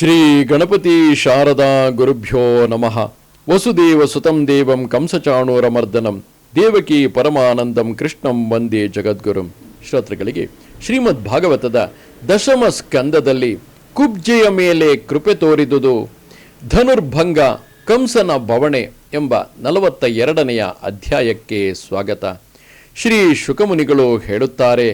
ಶ್ರೀ ಗಣಪತಿ ಶಾರದಾ ಗುರುಭ್ಯೋ ನಮಃ. ವಸುದೇವ ಸುತಂ ದೇವಂ ಕಂಸಚಾಣೂರಮರ್ದನಂ. ದೇವಕಿ ಪರಮಾನಂದಂ ಕೃಷ್ಣಂ ವಂದೇ ಜಗದ್ಗುರುಂ. ಶ್ರೋತೃಗಳಿಗೆ, ಶ್ರೀಮದ್ ಭಾಗವತದ ದಶಮ ಸ್ಕಂದದಲ್ಲಿ ಕುಬ್ಜೆಯ ಮೇಲೆ ಕೃಪೆ ತೋರಿದುದು ಧನುರ್ಭಂಗ ಕಂಸನ ಭವಣೆ ಎಂಬ ನಲವತ್ತ ಎರಡನೆಯ ಅಧ್ಯಾಯಕ್ಕೆ ಸ್ವಾಗತ. ಶ್ರೀ ಶುಕಮುನಿಗಳು ಹೇಳುತ್ತಾರೆ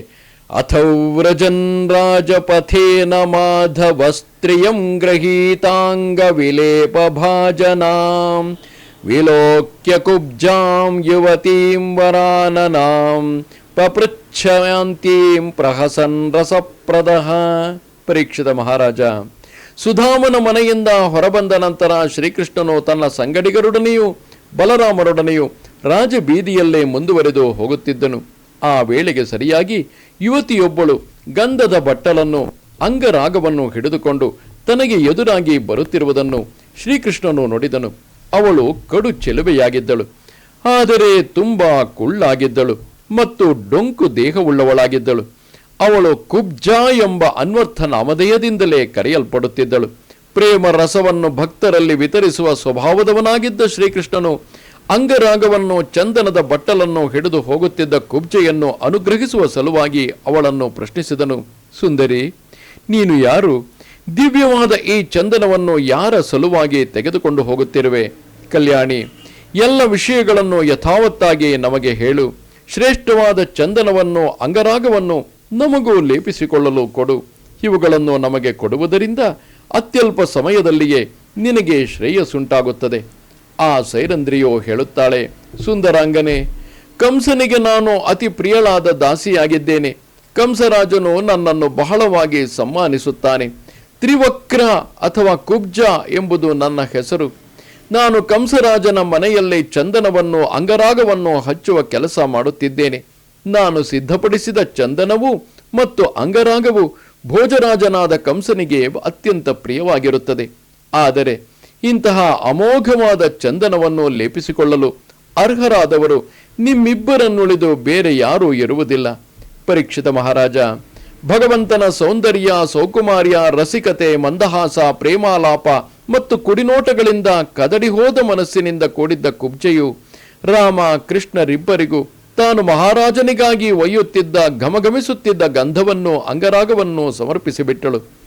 ಅಥವ್ರಜನ್ ರಾಜಪಥೇನ ಮಾಧವಸ್ತ್ರಿಯಂ ಗ್ರಹೀತಾಂಗ ವಿಲೇಪ ಭಾಜನಾಂ ವಿಲೋಕ್ಯ ಕುಬ್ಜಾಂ ಯುವತೀಂ ವರಾನನಾಂ ಪಪೃಚ್ಛಯಾಂತೀಂ ಪ್ರಹಸನ್ ರಸಪ್ರದಃ ಪರೀಕ್ಷಿತ ಮಹಾರಾಜ ಸುಧಾಮನ ಮನೆಯಿಂದ ಹೊರಬಂದ ನಂತರ ಶ್ರೀಕೃಷ್ಣನು ತನ್ನ ಸಂಗಡಿಗರೊಡನೆಯೂ ಬಲರಾಮರೊಡನೆಯೂ ರಾಜಬೀದಿಯಲ್ಲೇ ಮುಂದುವರೆದು ಹೋಗುತ್ತಿದ್ದನು. ಆ ವೇಳೆಗೆ ಸರಿಯಾಗಿ ಯುವತಿಯೊಬ್ಬಳು ಗಂಧದ ಬಟ್ಟಲನ್ನು, ಅಂಗರಾಗವನ್ನು ಹಿಡಿದುಕೊಂಡು ತನಗೆ ಎದುರಾಗಿ ಬರುತ್ತಿರುವುದನ್ನು ಶ್ರೀಕೃಷ್ಣನು ನೋಡಿದನು. ಅವಳು ಕಡು ಚೆಲುವೆಯಾಗಿದ್ದಳು. ಆದರೆ ತುಂಬಾ ಕುಳ್ಳಾಗಿದ್ದಳು ಮತ್ತು ಡೊಂಕು ದೇಹವುಳ್ಳವಳಾಗಿದ್ದಳು. ಅವಳು ಕುಬ್ಜಾ ಎಂಬ ಅನ್ವರ್ಥ ನಾಮಧೇಯದಿಂದಲೇ ಕರೆಯಲ್ಪಡುತ್ತಿದ್ದಳು. ಪ್ರೇಮ ರಸವನ್ನು ಭಕ್ತರಲ್ಲಿ ವಿತರಿಸುವ ಸ್ವಭಾವದವನಾಗಿದ್ದ ಶ್ರೀಕೃಷ್ಣನು ಅಂಗರಾಗವನ್ನು, ಚಂದನದ ಬಟ್ಟಲನ್ನು ಹಿಡಿದು ಹೋಗುತ್ತಿದ್ದ ಕುಬ್ಜೆಯನ್ನು ಅನುಗ್ರಹಿಸುವ ಸಲುವಾಗಿ ಅವಳನ್ನು ಪ್ರಶ್ನಿಸಿದನು. ಸುಂದರಿ, ನೀನು ಯಾರು? ದಿವ್ಯವಾದ ಈ ಚಂದನವನ್ನು ಯಾರ ಸಲುವಾಗಿ ತೆಗೆದುಕೊಂಡು ಹೋಗುತ್ತಿರುವೆ? ಕಲ್ಯಾಣಿ, ಎಲ್ಲ ವಿಷಯಗಳನ್ನು ಯಥಾವತ್ತಾಗಿ ನಮಗೆ ಹೇಳು. ಶ್ರೇಷ್ಠವಾದ ಚಂದನವನ್ನು, ಅಂಗರಾಗವನ್ನು ನಮಗೂ ಲೇಪಿಸಿಕೊಳ್ಳಲು ಕೊಡು. ಇವುಗಳನ್ನು ನಮಗೆ ಕೊಡುವುದರಿಂದ ಅತ್ಯಲ್ಪ ಸಮಯದಲ್ಲಿಯೇ ನಿನಗೆ ಶ್ರೇಯಸ್ಸುಂಟಾಗುತ್ತದೆ. ಆ ಸೈರಂದ್ರಿಯೋ ಹೇಳುತ್ತಾಳೆ, ಸುಂದರಾಂಗನೆ, ಕಂಸನಿಗೆ ನಾನು ಅತಿ ಪ್ರಿಯಳಾದ ದಾಸಿಯಾಗಿದ್ದೇನೆ. ಕಂಸರಾಜನು ನನ್ನನ್ನು ಬಹಳವಾಗಿ ಸಮ್ಮಾನಿಸುತ್ತಾನೆ. ತ್ರಿವಕ್ರ ಅಥವಾ ಕುಬ್ಜ ಎಂಬುದು ನನ್ನ ಹೆಸರು. ನಾನು ಕಂಸರಾಜನ ಮನೆಯಲ್ಲಿ ಚಂದನವನ್ನು, ಅಂಗರಾಗವನ್ನು ಹಚ್ಚುವ ಕೆಲಸ ಮಾಡುತ್ತಿದ್ದೇನೆ. ನಾನು ಸಿದ್ಧಪಡಿಸಿದ ಚಂದನವು ಮತ್ತು ಅಂಗರಾಗವು ಭೋಜರಾಜನಾದ ಕಂಸನಿಗೆ ಅತ್ಯಂತ ಪ್ರಿಯವಾಗಿರುತ್ತದೆ. ಆದರೆ ಇಂತಹ ಅಮೋಘವಾದ ಚಂದನವನ್ನು ಲೇಪಿಸಿಕೊಳ್ಳಲು ಅರ್ಹರಾದವರು ನಿಮ್ಮಿಬ್ಬರನ್ನುಳಿದು ಬೇರೆ ಯಾರೂ ಇರುವುದಿಲ್ಲ. ಪರೀಕ್ಷಿತ ಮಹಾರಾಜ, ಭಗವಂತನ ಸೌಂದರ್ಯ, ಸೌಕುಮಾರ್ಯ, ರಸಿಕತೆ, ಮಂದಹಾಸ, ಪ್ರೇಮಾಲಾಪ ಮತ್ತು ಕುಡಿನೋಟಗಳಿಂದ ಕದಡಿ ಹೋದ ಮನಸ್ಸಿನಿಂದ ಕೂಡಿದ್ದ ಕುಬ್ಜೆಯು ರಾಮ ಕೃಷ್ಣರಿಬ್ಬರಿಗೂ ತಾನು ಮಹಾರಾಜನಿಗಾಗಿ ಒಯ್ಯುತ್ತಿದ್ದ ಘಮಘಮಿಸುತ್ತಿದ್ದ ಗಂಧವನ್ನು, ಅಂಗರಾಗವನ್ನು ಸಮರ್ಪಿಸಿಬಿಟ್ಟಳು.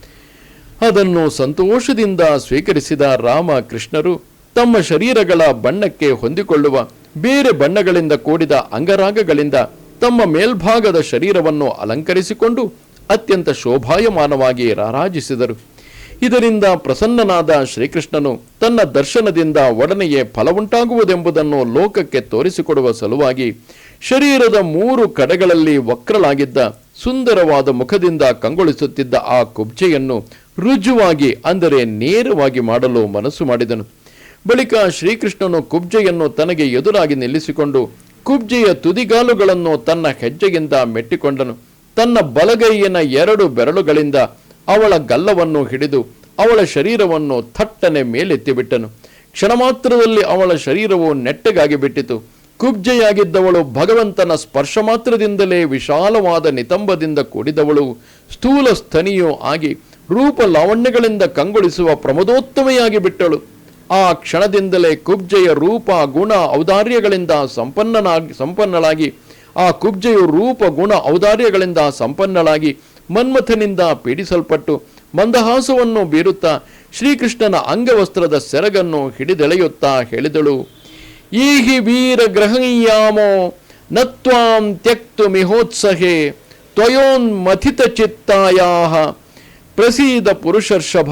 ಅದನ್ನು ಸಂತೋಷದಿಂದ ಸ್ವೀಕರಿಸಿದ ರಾಮ ಕೃಷ್ಣರು ತಮ್ಮ ಶರೀರಗಳ ಬಣ್ಣಕ್ಕೆ ಹೊಂದಿಕೊಳ್ಳುವ ಬೇರೆ ಬಣ್ಣಗಳಿಂದ ಕೂಡಿದ ಅಂಗರಾಗಗಳಿಂದ ತಮ್ಮ ಮೇಲ್ಭಾಗದ ಶರೀರವನ್ನು ಅಲಂಕರಿಸಿಕೊಂಡು ಅತ್ಯಂತ ಶೋಭಾಯಮಾನವಾಗಿ ರಾರಾಜಿಸಿದರು. ಇದರಿಂದ ಪ್ರಸನ್ನನಾದ ಶ್ರೀಕೃಷ್ಣನು ತನ್ನ ದರ್ಶನದಿಂದ ಒಡನೆಯೇ ಫಲವುಂಟಾಗುವುದೆಂಬುದನ್ನು ಲೋಕಕ್ಕೆ ತೋರಿಸಿಕೊಡುವ ಸಲುವಾಗಿ ಶರೀರದ ಮೂರು ಕಡೆಗಳಲ್ಲಿ ವಕ್ರಲಾಗಿದ್ದ ಸುಂದರವಾದ ಮುಖದಿಂದ ಕಂಗೊಳಿಸುತ್ತಿದ್ದ ಆ ಕುಬ್ಜೆಯನ್ನು ರುಜುವಾಗಿ, ಅಂದರೆ ನೇರವಾಗಿ ಮಾಡಲು ಮನಸ್ಸು ಮಾಡಿದನು. ಬಳಿಕ ಶ್ರೀಕೃಷ್ಣನು ಕುಬ್ಜೆಯನ್ನು ತನಗೆ ಎದುರಾಗಿ ನಿಲ್ಲಿಸಿಕೊಂಡು, ಕುಬ್ಜೆಯ ತುದಿಗಾಲುಗಳನ್ನು ತನ್ನ ಹೆಜ್ಜೆಯಿಂದ ಮೆಟ್ಟಿಕೊಂಡನು. ತನ್ನ ಬಲಗೈಯಿನ ಎರಡು ಬೆರಳುಗಳಿಂದ ಅವಳ ಗಲ್ಲವನ್ನು ಹಿಡಿದು ಅವಳ ಶರೀರವನ್ನು ಥಟ್ಟನೆ ಮೇಲೆತ್ತಿಬಿಟ್ಟನು. ಕ್ಷಣ ಮಾತ್ರದಲ್ಲಿ ಅವಳ ಶರೀರವು ನೆಟ್ಟಗಾಗಿ ಬಿಟ್ಟಿತು. ಕುಬ್ಜೆಯಾಗಿದ್ದವಳು ಭಗವಂತನ ಸ್ಪರ್ಶ ಮಾತ್ರದಿಂದಲೇ ವಿಶಾಲವಾದ ನಿತಂಬದಿಂದ ಕೂಡಿದವಳು. ಸ್ಥೂಲ ಸ್ತನಿಯೂ ಆಗಿ ರೂಪ ಲಾವಣ್ಯಗಳಿಂದ ಕಂಗೊಳಿಸುವ ಪ್ರಮದೋತ್ತಮೆಯಾಗಿ ಬಿಟ್ಟಳು. ಆ ಕ್ಷಣದಿಂದಲೇ ಕುಬ್ಜೆಯ ರೂಪ, ಗುಣ, ಔದಾರ್ಯಗಳಿಂದ ಸಂಪನ್ನನಾಗಿ ಸಂಪನ್ನಳಾಗಿ ಆ ಕುಬ್ಜೆಯು ರೂಪ, ಗುಣ, ಔದಾರ್ಯಗಳಿಂದ ಸಂಪನ್ನಳಾಗಿ ಮನ್ಮಥನಿಂದ ಪೀಡಿಸಲ್ಪಟ್ಟು ಮಂದಹಾಸವನ್ನು ಬೀರುತ್ತಾ ಶ್ರೀಕೃಷ್ಣನ ಅಂಗವಸ್ತ್ರದ ಸೆರಗನ್ನು ಹಿಡಿದೆಳೆಯುತ್ತಾ ಹೇಳಿದಳು. ಈಹಿ ವೀರ ಗ್ರಹಣೀಯಾಮೋ ನತ್ವಾಂ ತ್ಯಕ್ತು ಮಿಹೋತ್ಸಹೆ, ತ್ವಯೋನ್ಮಥಿತ ಚಿತ್ತಾಯಾಹ. ಪ್ರಸೀದ ಪುರುಷರ್ಷಭ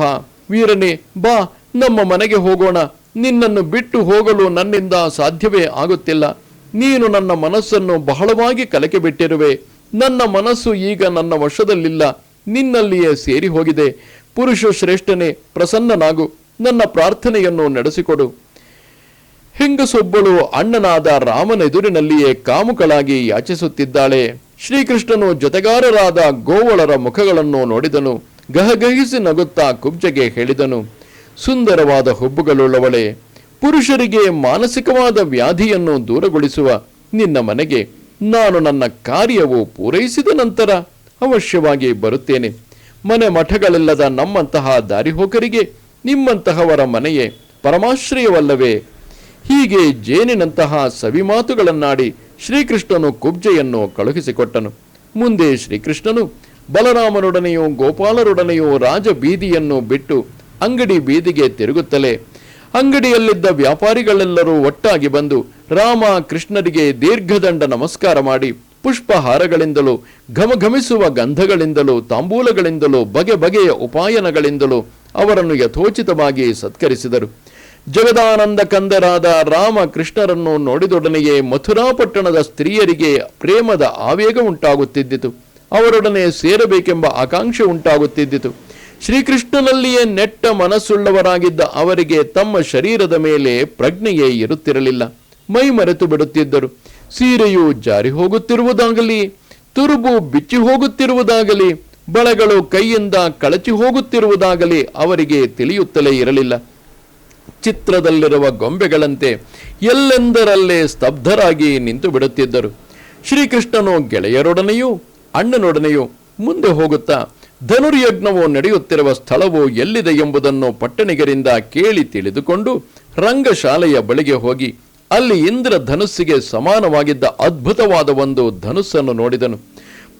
ವೀರನೇ, ಬಾ, ನಮ್ಮ ಮನೆಗೆ ಹೋಗೋಣ. ನಿನ್ನನ್ನು ಬಿಟ್ಟು ಹೋಗಲು ನನ್ನಿಂದ ಸಾಧ್ಯವೇ ಆಗುತ್ತಿಲ್ಲ. ನೀನು ನನ್ನ ಮನಸ್ಸನ್ನು ಬಹಳವಾಗಿ ಕಲಕೆ ಬಿಟ್ಟಿರುವೆ. ನನ್ನ ಮನಸ್ಸು ಈಗ ನನ್ನ ವಶದಲ್ಲಿಲ್ಲ. ನಿನ್ನಲ್ಲಿಯೇ ಸೇರಿ ಹೋಗಿದೆ. ಪುರುಷ ಶ್ರೇಷ್ಠನೇ, ಪ್ರಸನ್ನನಾಗು. ನನ್ನ ಪ್ರಾರ್ಥನೆಯನ್ನು ನಡೆಸಿಕೊಡು. ಹೆಂಗಸೊಬ್ಬಳು ಅಣ್ಣನಾದ ರಾಮನೆದುರಿನಲ್ಲಿಯೇ ಕಾಮುಕಳಾಗಿ ಯಾಚಿಸುತ್ತಿದ್ದಾಳೆ. ಶ್ರೀಕೃಷ್ಣನು ಜೊತೆಗಾರರಾದ ಗೋವಳರ ಮುಖಗಳನ್ನು ನೋಡಿದನು. ಗಹಗಹಿಸಿ ನಗುತ್ತಾ ಕುಬ್ಜೆಗೆ ಹೇಳಿದನು, ಸುಂದರವಾದ ಹುಬ್ಬುಗಳುಳ್ಳವಳೆ, ಪುರುಷರಿಗೆ ಮಾನಸಿಕವಾದ ವ್ಯಾಧಿಯನ್ನು ದೂರಗೊಳಿಸುವ ನಿನ್ನ ಮನೆಗೆ ನಾನು ನನ್ನ ಕಾರ್ಯವು ಪೂರೈಸಿದ ನಂತರ ಅವಶ್ಯವಾಗಿ ಬರುತ್ತೇನೆ. ಮನೆ ಮಠಗಳಿಲ್ಲದ ನಮ್ಮಂತಹ ದಾರಿಹೋಕರಿಗೆ ನಿಮ್ಮಂತಹವರ ಮನೆಯೇ ಪರಮಾಶ್ರಯವಲ್ಲವೇ. ಹೀಗೆ ಜೇನಿನಂತಹ ಸವಿಮಾತುಗಳನ್ನಾಡಿ ಶ್ರೀಕೃಷ್ಣನು ಕುಬ್ಜೆಯನ್ನು ಕಳುಹಿಸಿಕೊಟ್ಟನು. ಮುಂದೆ ಶ್ರೀಕೃಷ್ಣನು ಬಲರಾಮನೊಡನೆಯೂ ಗೋಪಾಲರೊಡನೆಯೂ ರಾಜ ಬೀದಿಯನ್ನು ಬಿಟ್ಟು ಅಂಗಡಿ ಬೀದಿಗೆ ತಿರುಗುತ್ತಲೇ ಅಂಗಡಿಯಲ್ಲಿದ್ದ ವ್ಯಾಪಾರಿಗಳೆಲ್ಲರೂ ಒಟ್ಟಾಗಿ ಬಂದು ರಾಮ ಕೃಷ್ಣರಿಗೆ ದೀರ್ಘದಂಡ ನಮಸ್ಕಾರ ಮಾಡಿ ಪುಷ್ಪಹಾರಗಳಿಂದಲೂ, ಘಮಘಮಿಸುವ ಗಂಧಗಳಿಂದಲೂ, ತಾಂಬೂಲಗಳಿಂದಲೂ, ಬಗೆ ಬಗೆಯ ಉಪಾಯನಗಳಿಂದಲೂ ಅವರನ್ನು ಯಥೋಚಿತವಾಗಿ ಸತ್ಕರಿಸಿದರು. ಜಗದಾನಂದ ಕಂದರಾದ ರಾಮ ಕೃಷ್ಣರನ್ನು ನೋಡಿದೊಡನೆಯೇ ಮಥುರಾಪಟ್ಟಣದ ಸ್ತ್ರೀಯರಿಗೆ ಪ್ರೇಮದ ಆವೇಗ ಉಂಟಾಗುತ್ತಿದ್ದಿತು. ಅವರೊಡನೆ ಸೇರಬೇಕೆಂಬ ಆಕಾಂಕ್ಷೆ ಉಂಟಾಗುತ್ತಿದ್ದಿತು. ಶ್ರೀಕೃಷ್ಣನಲ್ಲಿಯೇ ನೆಟ್ಟ ಮನಸ್ಸುಳ್ಳವರಾಗಿದ್ದ ಅವರಿಗೆ ತಮ್ಮ ಶರೀರದ ಮೇಲೆ ಪ್ರಜ್ಞೆಯೇ ಇರುತ್ತಿರಲಿಲ್ಲ. ಮೈ ಮರೆತು ಬಿಡುತ್ತಿದ್ದರು. ಸೀರೆಯು ಜಾರಿ ಹೋಗುತ್ತಿರುವುದಾಗಲಿ ತುರುಬು ಬಿಚ್ಚಿ ಹೋಗುತ್ತಿರುವುದಾಗಲಿ, ಬಳೆಗಳು ಕೈಯಿಂದ ಕಳಚಿ ಹೋಗುತ್ತಿರುವುದಾಗಲಿ ಅವರಿಗೆ ತಿಳಿಯುತ್ತಲೇ ಇರಲಿಲ್ಲ. ಚಿತ್ರದಲ್ಲಿರುವ ಗೊಂಬೆಗಳಂತೆ ಎಲ್ಲೆಂದರಲ್ಲೇ ಸ್ತಬ್ಧರಾಗಿ ನಿಂತು ಬಿಡುತ್ತಿದ್ದರು ಶ್ರೀಕೃಷ್ಣನು ಗೆಳೆಯರೊಡನೆಯೂ ಅಣ್ಣನೊಡನೆಯೂ ಮುಂದೆ ಹೋಗುತ್ತಾ ಧನುರ್ಯಜ್ಞವು ನಡೆಯುತ್ತಿರುವ ಸ್ಥಳವು ಎಲ್ಲಿದೆ ಎಂಬುದನ್ನು ಪಟ್ಟಣಿಗರಿಂದ ಕೇಳಿ ತಿಳಿದುಕೊಂಡು ರಂಗಶಾಲೆಯ ಬಳಿಗೆ ಹೋಗಿ ಅಲ್ಲಿ ಇಂದ್ರ ಧನುಸ್ಸಿಗೆ ಸಮಾನವಾಗಿದ್ದ ಅದ್ಭುತವಾದ ಒಂದು ಧನುಸ್ಸನ್ನು ನೋಡಿದನು.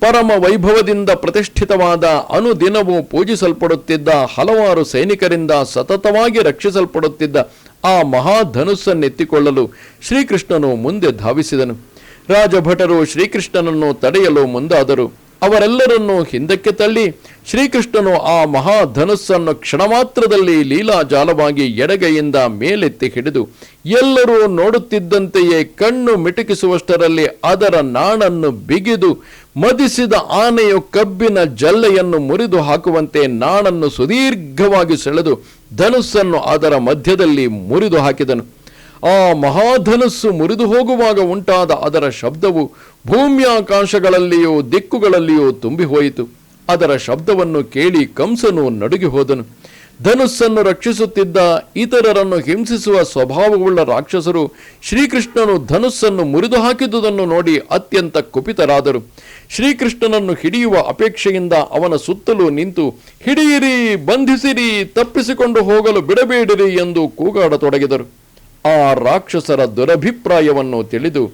ಪರಮ ವೈಭವದಿಂದ ಪ್ರತಿಷ್ಠಿತವಾದ ಅನುದಿನವೂ ಪೂಜಿಸಲ್ಪಡುತ್ತಿದ್ದ ಹಲವಾರು ಸೈನಿಕರಿಂದ ಸತತವಾಗಿ ರಕ್ಷಿಸಲ್ಪಡುತ್ತಿದ್ದ ಆ ಮಹಾಧನುಸ್ಸನ್ನೆತ್ತಿಕೊಳ್ಳಲು ಶ್ರೀಕೃಷ್ಣನು ಮುಂದೆ ಧಾವಿಸಿದನು. ರಾಜಭಟರು ಶ್ರೀಕೃಷ್ಣನನ್ನು ತಡೆಯಲು ಮುಂದಾದರು. ಅವರೆಲ್ಲರನ್ನೂ ಹಿಂದಕ್ಕೆ ತಳ್ಳಿ, ಶ್ರೀಕೃಷ್ಣನು ಆ ಮಹಾಧನುಸ್ಸನ್ನು ಕ್ಷಣಮಾತ್ರದಲ್ಲಿ ಲೀಲಾಜಾಲವಾಗಿ ಎಡಗೈಯಿಂದ ಮೇಲೆತ್ತಿ ಹಿಡಿದು, ಎಲ್ಲರೂ ನೋಡುತ್ತಿದ್ದಂತೆಯೇ ಕಣ್ಣು ಮಿಟುಕಿಸುವಷ್ಟರಲ್ಲಿ ಅದರ ನಾಣನ್ನು ಬಿಗಿದು, ಮದಿಸಿದ ಆನೆಯು ಕಬ್ಬಿನ ಜಲ್ಲೆಯನ್ನು ಮುರಿದು ಹಾಕುವಂತೆ ನಾಣನ್ನು ಸುದೀರ್ಘವಾಗಿ ಸೆಳೆದು, ಧನುಸ್ಸನ್ನು ಅದರ ಮಧ್ಯದಲ್ಲಿ ಮುರಿದು ಹಾಕಿದನು. ಆ ಮಹಾಧನಸ್ಸು ಮುರಿದು ಹೋಗುವಾಗ ಉಂಟಾದ ಅದರ ಶಬ್ದವು ಭೂಮ್ಯಾಕಾಶಗಳಲ್ಲಿಯೋ ದಿಕ್ಕುಗಳಲ್ಲಿಯೋ ತುಂಬಿ ಹೋಯಿತು ಅದರ ಶಬ್ದವನ್ನು ಕೇಳಿ ಕಂಸನು ನಡುಗಿ ಹೋದನು. ಧನುಸ್ಸನ್ನು ರಕ್ಷಿಸುತ್ತಿದ್ದ ಇತರರನ್ನು ಹಿಂಸಿಸುವ ಸ್ವಭಾವವುಳ್ಳ ರಾಕ್ಷಸರು ಶ್ರೀಕೃಷ್ಣನು ಧನುಸ್ಸನ್ನು ಮುರಿದು ಹಾಕಿದುದನ್ನು ನೋಡಿ ಅತ್ಯಂತ ಕುಪಿತರಾದರು. ಶ್ರೀಕೃಷ್ಣನನ್ನು ಹಿಡಿಯುವ ಅಪೇಕ್ಷೆಯಿಂದ ಅವನ ಸುತ್ತಲೂ ನಿಂತು, ಹಿಡಿಯಿರಿ, ಬಂಧಿಸಿರಿ, ತಪ್ಪಿಸಿಕೊಂಡು ಹೋಗಲು ಬಿಡಬೇಡಿರಿ ಎಂದು ಕೂಗಾಡತೊಡಗಿದರು. ಆ ರಾಕ್ಷಸರ ದುರಭಿಪ್ರಾಯವನ್ನು ತಿಳಿದು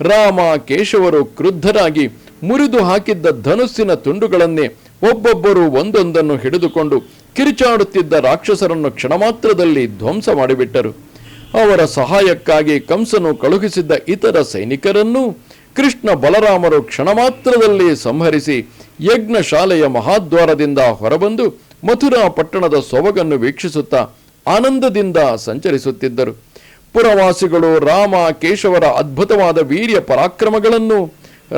ರಾಮ ಕೇಶವರು ಕ್ರುದ್ಧರಾಗಿ ಮುರಿದು ಹಾಕಿದ್ದ ಧನುಸ್ಸಿನ ತುಂಡುಗಳನ್ನೇ ಒಬ್ಬೊಬ್ಬರು ಒಂದೊಂದನ್ನು ಹಿಡಿದುಕೊಂಡು ಕಿರಿಚಾಡುತ್ತಿದ್ದ ರಾಕ್ಷಸರನ್ನು ಕ್ಷಣಮಾತ್ರದಲ್ಲಿ ಧ್ವಂಸ ಮಾಡಿಬಿಟ್ಟರು. ಅವರ ಸಹಾಯಕ್ಕಾಗಿ ಕಂಸನು ಕಳುಹಿಸಿದ್ದ ಇತರ ಸೈನಿಕರನ್ನೂ ಕೃಷ್ಣ ಬಲರಾಮರು ಕ್ಷಣಮಾತ್ರದಲ್ಲಿ ಸಂಹರಿಸಿ ಯಜ್ಞಶಾಲೆಯ ಮಹಾದ್ವಾರದಿಂದ ಹೊರಬಂದು ಮಥುರಾ ಪಟ್ಟಣದ ಸೊಬಗನ್ನು ವೀಕ್ಷಿಸುತ್ತಾ ಆನಂದದಿಂದ ಸಂಚರಿಸುತ್ತಿದ್ದರು. ಪುರವಾಸಿಗಳು ರಾಮ ಕೇಶವರ ಅದ್ಭುತವಾದ ವೀರ್ಯ ಪರಾಕ್ರಮಗಳನ್ನು,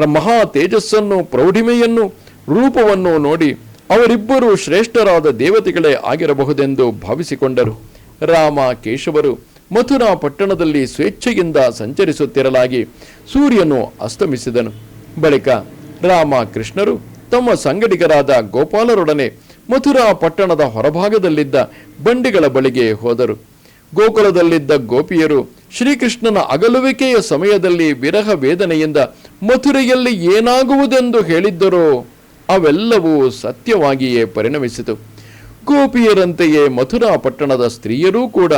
ಮಹಾ ತೇಜಸ್ಸನ್ನು, ಪ್ರೌಢಿಮೆಯನ್ನು, ರೂಪವನ್ನು ನೋಡಿ ಅವರಿಬ್ಬರು ಶ್ರೇಷ್ಠರಾದ ದೇವತೆಗಳೇ ಆಗಿರಬಹುದೆಂದು ಭಾವಿಸಿಕೊಂಡರು. ರಾಮ ಕೇಶವರು ಮಥುರಾ ಪಟ್ಟಣದಲ್ಲಿ ಸ್ವೇಚ್ಛೆಯಿಂದ ಸಂಚರಿಸುತ್ತಿರಲಾಗಿ ಸೂರ್ಯನು ಅಸ್ತಮಿಸಿದನು. ಬಳಿಕ ರಾಮ ಕೃಷ್ಣರು ತಮ್ಮ ಸಂಗಡಿಗರಾದ ಗೋಪಾಲರೊಡನೆ ಮಥುರಾ ಪಟ್ಟಣದ ಹೊರಭಾಗದಲ್ಲಿದ್ದ ಬಂಡಿಗಳ ಬಳಿಗೆ ಹೋದರು. ಗೋಕುಲದಲ್ಲಿದ್ದ ಗೋಪಿಯರು ಶ್ರೀಕೃಷ್ಣನ ಅಗಲುವಿಕೆಯ ಸಮಯದಲ್ಲಿ ವಿರಹ ವೇದನೆಯಿಂದ ಮಥುರೆಯಲ್ಲಿ ಏನಾಗುವುದೆಂದು ಹೇಳಿದ್ದರೋ. ಅವೆಲ್ಲವೂ ಸತ್ಯವಾಗಿಯೇ ಪರಿಣಮಿಸಿತು. ಗೋಪಿಯರಂತೆಯೇ ಮಥುರಾ ಪಟ್ಟಣದ ಸ್ತ್ರೀಯರೂ ಕೂಡ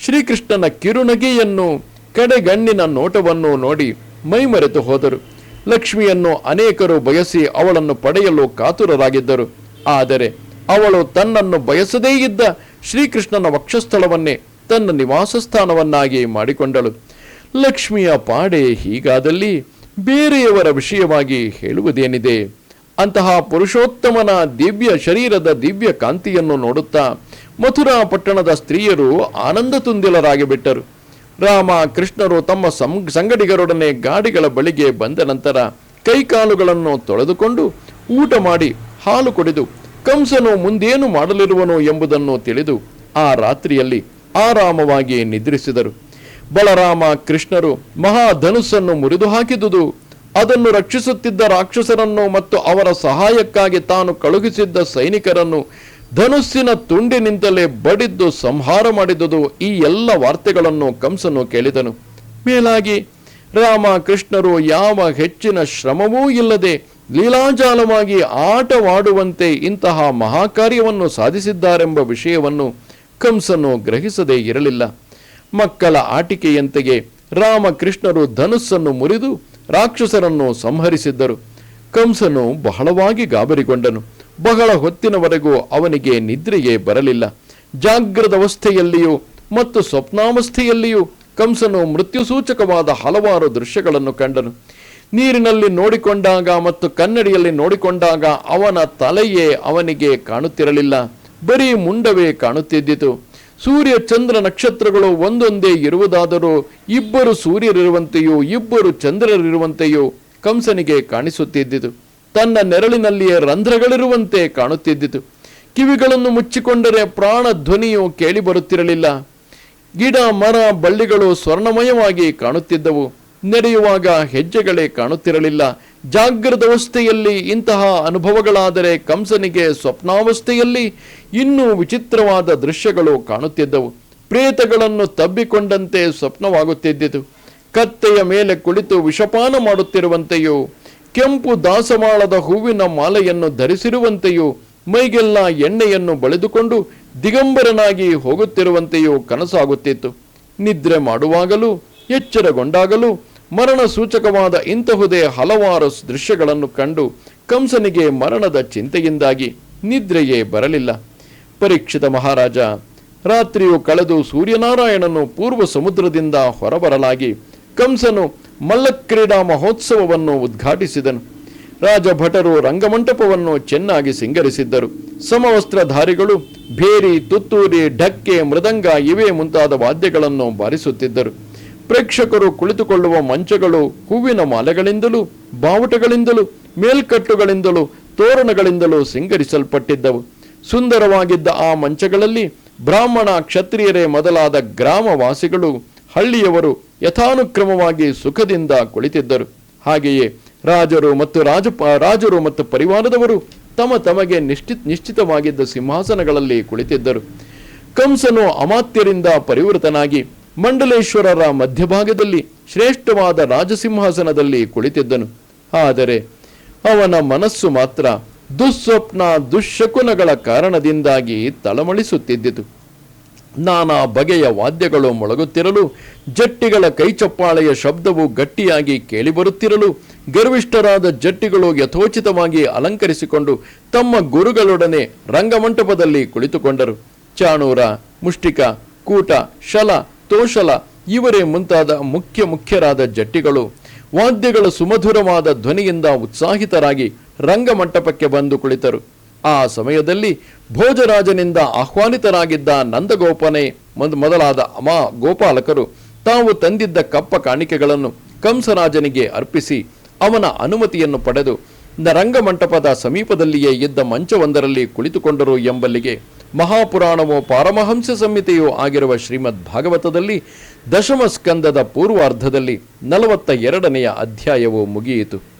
ಶ್ರೀಕೃಷ್ಣನ ಕಿರುನಗೆಯನ್ನು, ಕಡೆಗಣ್ಣಿನ ನೋಟವನ್ನು ನೋಡಿ ಮೈಮರೆತು ಹೋದರು. ಲಕ್ಷ್ಮಿಯನ್ನು ಅನೇಕರು ಬಯಸಿ ಅವಳನ್ನು ಪಡೆಯಲು ಕಾತುರರಾಗಿದ್ದರು. ಆದರೆ ಅವಳು ತನ್ನನ್ನು ಬಯಸದೇ ಇದ್ದ ಶ್ರೀಕೃಷ್ಣನ ವಕ್ಷಸ್ಥಳವನ್ನೇ ತನ್ನ ನಿವಾಸ ಸ್ಥಾನವನ್ನಾಗಿ ಮಾಡಿಕೊಂಡಳು. ಲಕ್ಷ್ಮಿಯ ಪಾಡೆ ಹೀಗಾದಲ್ಲಿ ಬೇರೆಯವರ ವಿಷಯವಾಗಿ ಹೇಳುವುದೇನಿದೆ? ಅಂತಹ ಪುರುಷೋತ್ತಮನ ದಿವ್ಯ ಶರೀರದ ದಿವ್ಯ ಕಾಂತಿಯನ್ನು ನೋಡುತ್ತಾ ಮಥುರಾ ಪಟ್ಟಣದ ಸ್ತ್ರೀಯರು ಆನಂದ ತುಂದಿಲರಾಗಿ ಬಿಟ್ಟರು. ರಾಮ ಕೃಷ್ಣರು ತಮ್ಮ ಸಂ, ಸಂಗಡಿಗರೊಡನೆ ಗಾಡಿಗಳ ಬಳಿಗೆ ಬಂದ ನಂತರ ಕೈಕಾಲುಗಳನ್ನು ತೊಳೆದುಕೊಂಡು ಊಟ ಮಾಡಿ ಹಾಲು ಕುಡಿದು ಕಂಸನು ಮುಂದೇನು ಮಾಡಲಿರುವನು ಎಂಬುದನ್ನು ತಿಳಿದು ಆ ರಾತ್ರಿಯಲ್ಲಿ ಆರಾಮವಾಗಿ ನಿದ್ರಿಸಿದರು. ಬಲರಾಮ ಕೃಷ್ಣರು ಮಹಾಧನುಸ್ಸನ್ನು ಮುರಿದು ಹಾಕಿದುದು ಅದನ್ನು ರಕ್ಷಿಸುತ್ತಿದ್ದ ರಾಕ್ಷಸರನ್ನು ಮತ್ತು ಅವರ ಸಹಾಯಕ್ಕಾಗಿ ತಾನು ಕಳುಹಿಸಿದ್ದ ಸೈನಿಕರನ್ನು ಧನುಸ್ಸಿನ ತುಂಡಿನಿಂದಲೇ ಬಡಿದ್ದು ಸಂಹಾರ ಮಾಡಿದುದು. ಈ ಎಲ್ಲ ವಾರ್ತೆಗಳನ್ನು ಕಂಸನು ಕೇಳಿದನು. ಮೇಲಾಗಿ, ರಾಮ ಕೃಷ್ಣರು ಯಾವ ಹೆಚ್ಚಿನ ಶ್ರಮವೂ ಇಲ್ಲದೆ ಲೀಲಾಜಾಲವಾಗಿ ಆಟವಾಡುವಂತೆ ಇಂತಹ ಮಹಾಕಾರ್ಯವನ್ನು ಸಾಧಿಸಿದ್ದಾರೆಂಬ ವಿಷಯವನ್ನು ಕಂಸನು ಗ್ರಹಿಸದೇ ಇರಲಿಲ್ಲ. ಮಕ್ಕಳ ಆಟಿಕೆಯಂತೆಯೇ ರಾಮಕೃಷ್ಣರು ಧನುಸ್ಸನ್ನು ಮುರಿದು ರಾಕ್ಷಸರನ್ನು ಸಂಹರಿಸಿದ್ದರು. ಕಂಸನು ಬಹಳವಾಗಿ ಗಾಬರಿಗೊಂಡನು. ಬಹಳ ಹೊತ್ತಿನವರೆಗೂ ಅವನಿಗೆ ನಿದ್ರೆಯೇ ಬರಲಿಲ್ಲ. ಜಾಗ್ರದವಸ್ಥೆಯಲ್ಲಿಯೂ ಮತ್ತು ಸ್ವಪ್ನಾವಸ್ಥೆಯಲ್ಲಿಯೂ ಕಂಸನು ಮೃತ್ಯುಸೂಚಕವಾದ ಹಲವಾರು ದೃಶ್ಯಗಳನ್ನು ಕಂಡನು. ನೀರಿನಲ್ಲಿ ನೋಡಿಕೊಂಡಾಗ ಮತ್ತು ಕನ್ನಡಿಯಲ್ಲಿ ನೋಡಿಕೊಂಡಾಗ ಅವನ ತಲೆಯೇ ಅವನಿಗೆ ಕಾಣುತ್ತಿರಲಿಲ್ಲ. ಬರೀ ಮುಂಡವೇ ಕಾಣುತ್ತಿದ್ದಿತು. ಸೂರ್ಯ ಚಂದ್ರ ನಕ್ಷತ್ರಗಳು ಒಂದೊಂದೇ ಇರುವುದಾದರೂ ಇಬ್ಬರು ಸೂರ್ಯರಿರುವಂತೆಯೂ ಇಬ್ಬರು ಚಂದ್ರರಿರುವಂತೆಯೂ ಕಂಸನಿಗೆ ಕಾಣಿಸುತ್ತಿದ್ದಿತು. ತನ್ನ ನೆರಳಿನಲ್ಲಿಯೇ ರಂಧ್ರಗಳಿರುವಂತೆ ಕಾಣುತ್ತಿದ್ದಿತು. ಕಿವಿಗಳನ್ನು ಮುಚ್ಚಿಕೊಂಡರೆ ಪ್ರಾಣ ಧ್ವನಿಯು ಕೇಳಿಬರುತ್ತಿರಲಿಲ್ಲ. ಗಿಡ, ಮರ, ಬಳ್ಳಿಗಳು ಸ್ವರ್ಣಮಯವಾಗಿ ಕಾಣುತ್ತಿದ್ದವು. ನಡೆಯುವಾಗ ಹೆಜ್ಜೆಗಳೇ ಕಾಣುತ್ತಿರಲಿಲ್ಲ. ಜಾಗೃತ ಅವಸ್ಥೆಯಲ್ಲಿ ಇಂತಹ ಅನುಭವಗಳಾದರೆ ಕಂಸನಿಗೆ ಸ್ವಪ್ನಾವಸ್ಥೆಯಲ್ಲಿ ಇನ್ನೂ ವಿಚಿತ್ರವಾದ ದೃಶ್ಯಗಳು ಕಾಣುತ್ತಿದ್ದವು. ಪ್ರೇತಗಳನ್ನು ತಬ್ಬಿಕೊಂಡಂತೆ ಸ್ವಪ್ನವಾಗುತ್ತಿದ್ದಿತು. ಕತ್ತೆಯ ಮೇಲೆ ಕುಳಿತು ವಿಷಪಾನ ಮಾಡುತ್ತಿರುವಂತೆಯೂ, ಕೆಂಪು ದಾಸವಾಳದ ಹೂವಿನ ಮಾಲೆಯನ್ನು ಧರಿಸಿರುವಂತೆಯೂ, ಮೈಗೆಲ್ಲ ಎಣ್ಣೆಯನ್ನು ಬಳಿದುಕೊಂಡು ದಿಗಂಬರನಾಗಿ ಹೋಗುತ್ತಿರುವಂತೆಯೂ ಕನಸಾಗುತ್ತಿತ್ತು. ನಿದ್ರೆ ಮಾಡುವಾಗಲೂ, ಎಚ್ಚರಗೊಂಡಾಗಲೂ ಮರಣ ಸೂಚಕವಾದ ಇಂತಹುದೇ ಹಲವಾರು ದೃಶ್ಯಗಳನ್ನು ಕಂಡು ಕಂಸನಿಗೆ ಮರಣದ ಚಿಂತೆಯಿಂದಾಗಿ ನಿದ್ರೆಯೇ ಬರಲಿಲ್ಲ. ಪರೀಕ್ಷಿತ ಮಹಾರಾಜ, ರಾತ್ರಿಯು ಕಳೆದು ಸೂರ್ಯನಾರಾಯಣನು ಪೂರ್ವ ಸಮುದ್ರದಿಂದ ಹೊರಬರಲಾಗಿ ಕಂಸನು ಮಲ್ಲಕ್ರೀಡಾ ಮಹೋತ್ಸವವನ್ನು ಉದ್ಘಾಟಿಸಿದನು. ರಾಜಭಟರು ರಂಗಮಂಟಪವನ್ನು ಚೆನ್ನಾಗಿ ಸಿಂಗರಿಸಿದ್ದರು. ಸಮವಸ್ತ್ರಧಾರಿಗಳು, ಭೇರಿ, ತುತ್ತೂರಿ, ಢಕ್ಕೆ, ಮೃದಂಗ ಇವೇ ಮುಂತಾದ ವಾದ್ಯಗಳನ್ನು ಬಾರಿಸುತ್ತಿದ್ದರು. ಪ್ರೇಕ್ಷಕರು ಕುಳಿತುಕೊಳ್ಳುವ ಮಂಚಗಳು ಹೂವಿನ ಮಾಲೆಗಳಿಂದಲೂ, ಬಾವುಟಗಳಿಂದಲೂ, ಮೇಲ್ಕಟ್ಟುಗಳಿಂದಲೂ, ತೋರಣಗಳಿಂದಲೂ ಸಿಂಗರಿಸಲ್ಪಟ್ಟಿದ್ದವು. ಸುಂದರವಾಗಿದ್ದ ಆ ಮಂಚಗಳಲ್ಲಿ ಬ್ರಾಹ್ಮಣ ಕ್ಷತ್ರಿಯರೇ ಮೊದಲಾದ ಗ್ರಾಮವಾಸಿಗಳು, ಹಳ್ಳಿಯವರು ಯಥಾನುಕ್ರಮವಾಗಿ ಸುಖದಿಂದ ಕುಳಿತಿದ್ದರು. ಹಾಗೆಯೇ ರಾಜರು ಮತ್ತು ರಾಜ, ರಾಜರು ಮತ್ತು ಪರಿವಾರದವರು ತಮ್ಮ ತಮಗೆ ನಿಶ್ಚಿತ ನಿಶ್ಚಿತವಾಗಿದ್ದ ಸಿಂಹಾಸನಗಳಲ್ಲಿ ಕುಳಿತಿದ್ದರು. ಕಂಸನು ಅಮಾತ್ಯರಿಂದ ಪರಿವೃತನಾಗಿ ಮಂಡಲೇಶ್ವರರ ಮಧ್ಯಭಾಗದಲ್ಲಿ ಶ್ರೇಷ್ಠವಾದ ರಾಜಸಿಂಹಾಸನದಲ್ಲಿ ಕುಳಿತಿದ್ದನು. ಆದರೆ ಅವನ ಮನಸ್ಸು ಮಾತ್ರ ದುಸ್ವಪ್ನ ದುಶ್ಶಕುನಗಳ ಕಾರಣದಿಂದಾಗಿ ತಳಮಳಿಸುತ್ತಿದ್ದಿತು. ನಾನಾ ಬಗೆಯ ವಾದ್ಯಗಳು ಮೊಳಗುತ್ತಿರಲು, ಜಟ್ಟಿಗಳ ಕೈಚಪ್ಪಾಳೆಯ ಶಬ್ದವು ಗಟ್ಟಿಯಾಗಿ ಕೇಳಿಬರುತ್ತಿರಲು, ಗರ್ವಿಷ್ಠರಾದ ಜಟ್ಟಿಗಳು ಯಥೋಚಿತವಾಗಿ ಅಲಂಕರಿಸಿಕೊಂಡು ತಮ್ಮ ಗುರುಗಳೊಡನೆ ರಂಗಮಂಟಪದಲ್ಲಿ ಕುಳಿತುಕೊಂಡರು. ಚಾಣೂರ, ಮುಷ್ಟಿಕ, ಕೂಟ, ಶಲ ತೋಷಲ ಇವರೇ ಮುಂತಾದ ಮುಖ್ಯ ಮುಖ್ಯರಾದ ಜಟ್ಟಿಗಳು ವಾದ್ಯಗಳ ಸುಮಧುರವಾದ ಧ್ವನಿಯಿಂದ ಉತ್ಸಾಹಿತರಾಗಿ ರಂಗಮಂಟಪಕ್ಕೆ ಬಂದು ಕುಳಿತರು. ಆ ಸಮಯದಲ್ಲಿ ಭೋಜರಾಜನಿಂದ ಆಹ್ವಾನಿತರಾಗಿದ್ದ ನಂದಗೋಪನೆ ಮೊದ- ಮೊದಲಾದ ಅಮಾ ಗೋಪಾಲಕರು ತಾವು ತಂದಿದ್ದ ಕಪ್ಪ ಕಾಣಿಕೆಗಳನ್ನು ಕಂಸರಾಜನಿಗೆ ಅರ್ಪಿಸಿ ಅವನ ಅನುಮತಿಯನ್ನು ಪಡೆದು ರಂಗಮಂಟಪದ ಸಮೀಪದಲ್ಲಿಯೇ ಇದ್ದ ಮಂಚವೊಂದರಲ್ಲಿ ಕುಳಿತುಕೊಂಡರು ಎಂಬಲ್ಲಿಗೆ ಮಹಾಪುರಾಣವೋ ಪಾರಮಹಂಸ ಸಂಹಿತೆಯೂ ಆಗಿರುವ ಶ್ರೀಮದ್ ಭಾಗವತದಲ್ಲಿ ದಶಮ ಸ್ಕಂದದ ಪೂರ್ವಾರ್ಧದಲ್ಲಿ ನಲವತ್ತ ಎರಡನೆಯ ಅಧ್ಯಾಯವು ಮುಗಿಯಿತು.